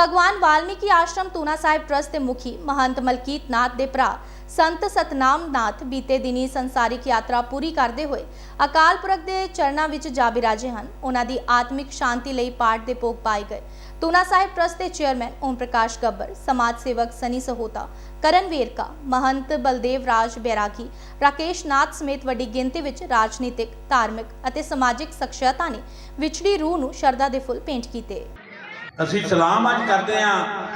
ਭਗਵਾਨ ਵਾਲਮੀਕੀ ਆਸ਼ਰਮ tuna Sahib trust ਦੇ ਮੁਖੀ ਮਹੰਤ ਮਲਕੀਤ ਨਾਥ ਦੇ ਭਰਾ ਸੰਤ ਸਤਨਾਮ ਨਾਥ ਬੀਤੇ ਦਿਨੀ ਸੰਸਾਰਿਕ ਯਾਤਰਾ ਪੂਰੀ ਕਰਦੇ ਹੋਏ ਅਕਾਲ ਪੁਰਖ ਦੇ ਚਰਨਾਂ ਵਿੱਚ ਜਾ ਬਿਰਾਜੇ ਹਨ। ਉਹਨਾਂ ਦੀ ਆਤਮਿਕ ਸ਼ਾਂਤੀ ਲਈ ਪਾਠ ਦੇ ਭੋਗ ਪਾਏ ਗਏ। ਤੂਨਾ ਸਾਹਿਬ ਟਰਸਟ ਦੇ ਚੇਅਰਮੈਨ ਓਮ ਪ੍ਰਕਾਸ਼ ਗੱਬਰ, ਸਮਾਜ ਸੇਵਕ ਸਨੀ ਸਹੋਤਾ, ਕਰਨ ਵੇਰਕਾ, ਮਹੰਤ ਬਲਦੇਵ ਰਾਜ ਬੈਰਾਗੀ, ਰਾਕੇਸ਼ ਨਾਥ ਸਮੇਤ ਵੱਡੀ ਗਿਣਤੀ ਵਿੱਚ ਰਾਜਨੀਤਿਕ, ਧਾਰਮਿਕ ਅਤੇ ਸਮਾਜਿਕ ਸ਼ਖਸੀਅਤਾਂ ਨੇ ਵਿਛੜੀ ਰੂਹ ਨੂੰ ਸ਼ਰਧਾ ਦੇ ਫੁੱਲ ਭੇਂਟ ਕੀਤੇ। ਅਸੀਂ ਸਲਾਮ ਅੱਜ ਕਰਦੇ ਹਾਂ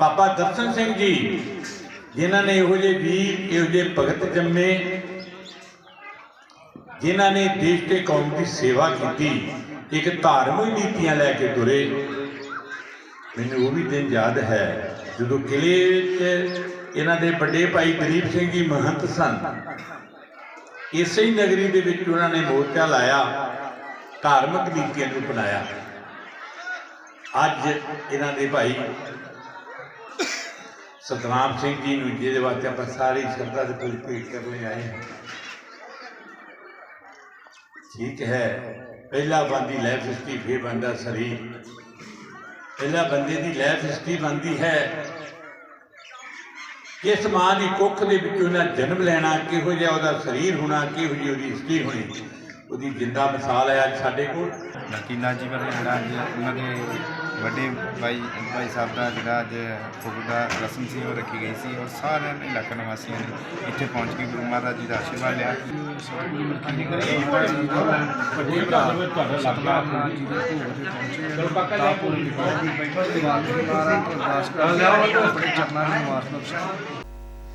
ਬਾਬਾ ਦਰਸ਼ਨ ਸਿੰਘ ਜੀ, ਜਿਨ੍ਹਾਂ ਨੇ ਇਹੋ ਜਿਹੇ ਵੀਰ, ਇਹੋ ਜਿਹੇ ਭਗਤ ਜੰਮੇ, ਜਿਨ੍ਹਾਂ ਨੇ ਦੇਸ਼ ਤੇ ਕੌਮ ਦੀ ਸੇਵਾ ਕੀਤੀ, ਇੱਕ ਧਾਰਮਿਕ ਨੀਤੀਆਂ ਲੈ ਕੇ ਤੁਰੇ। ਮੈਨੂੰ ਉਹ ਵੀ ਦਿਨ ਯਾਦ ਹੈ, ਜਦੋਂ ਕਿਲੇ ਵਿੱਚ ਇਹਨਾਂ ਦੇ ਵੱਡੇ ਭਾਈ ਗਰੀਬ ਸਿੰਘ ਜੀ ਮਹੰਤ ਸਨ। ਇਸੇ ਹੀ ਨਗਰੀ ਦੇ ਵਿੱਚ ਉਹਨਾਂ ਨੇ ਮੋਰਚਾ ਲਾਇਆ, ਧਾਰਮਿਕ ਨੀਤੀਆਂ ਨੂੰ ਅਪਣਾਇਆ। ਅੱਜ ਇਹਨਾਂ ਦੇ ਭਾਈ ਸਤਨਾਮ ਸਿੰਘ ਜੀ ਨੂੰ ਜਿਹਦੇ ਵਾਸਤੇ ਆਪਾਂ ਸਾਰੀ ਸ਼ਰਧਾ ਦੇ ਫੁੱਲ ਭੇਟ ਕਰ ਲਈ ਆਏ ਹਾਂ। ਠੀਕ ਹੈ। ਪਹਿਲਾ ਬੰਦੀ ਲਾਈਫ ਹਿਸਟਰੀ ਫਿਰ ਬੰਦਾ ਸਰੀਰ ਪਹਿਲਾ ਬੰਦੇ ਦੀ ਲਾਈਫ ਹਿਸਟਰੀ ਬੰਦੀ ਹੈ ਕਿਸ ਮਾਂ ਦੀ ਕੁੱਖ ਦੇ ਵਿੱਚ ਉਹਨਾਂ ਜਨਮ ਲੈਣਾ ਕਿਹੋ ਜਿਹਾ, ਉਹਦਾ ਸਰੀਰ ਹੋਣਾ, ਕਿਹੋ ਜਿਹੀ ਉਹਦੀ ਹਿਸਟਰੀ ਹੋਣੀ। ਉਹਦੀ ਜਿੰਦਾ ਮਿਸਾਲ ਹੈ ਅੱਜ ਸਾਡੇ ਕੋਲ। ਨਕੀਲਾ ਜੀ ਬਾਰੇ ਜਿਹੜਾ ਉਹਨਾਂ ਦੇ ਵੱਡੇ ਭਾਈ ਭਾਈ ਸਾਹਿਬ ਦਾ ਜਿਹੜਾ ਅੱਜ ਫੁੱਲ ਦਾ ਰਸਮ ਸੀ ਉਹ ਰੱਖੀ ਗਈ ਸੀ ਔਰ ਸਾਰਿਆਂ ਨੇ ਇਲਾਕਾ ਨਿਵਾਸੀਆਂ ਨੇ ਇੱਥੇ ਪਹੁੰਚ ਕੇ ਗੁਰੂ ਮਹਾਰਾਜ ਜੀ ਦਾ ਆਸ਼ੀਰਵਾਦ ਲਿਆ ਵੱਡੇ ਭਰਾ ਸਤਨਾਮ ਨਾਥ ਜੀ ਦੇ ਭੋਗ ਤੇ ਪਹੁੰਚੇ ਤਾਂ ਪੂਰੀ ਦੀਵਾਲੀ ਮਹਾਰਾਜ ਤੋਂ ਅਰਦਾਸ ਕਰਦੇ ਹਾਂ ਕਿ ਆਪਣੇ ਚਰਨਾਂ ਨੂੰ ਨਿਵਾਸ ਬਖਸ਼ਣ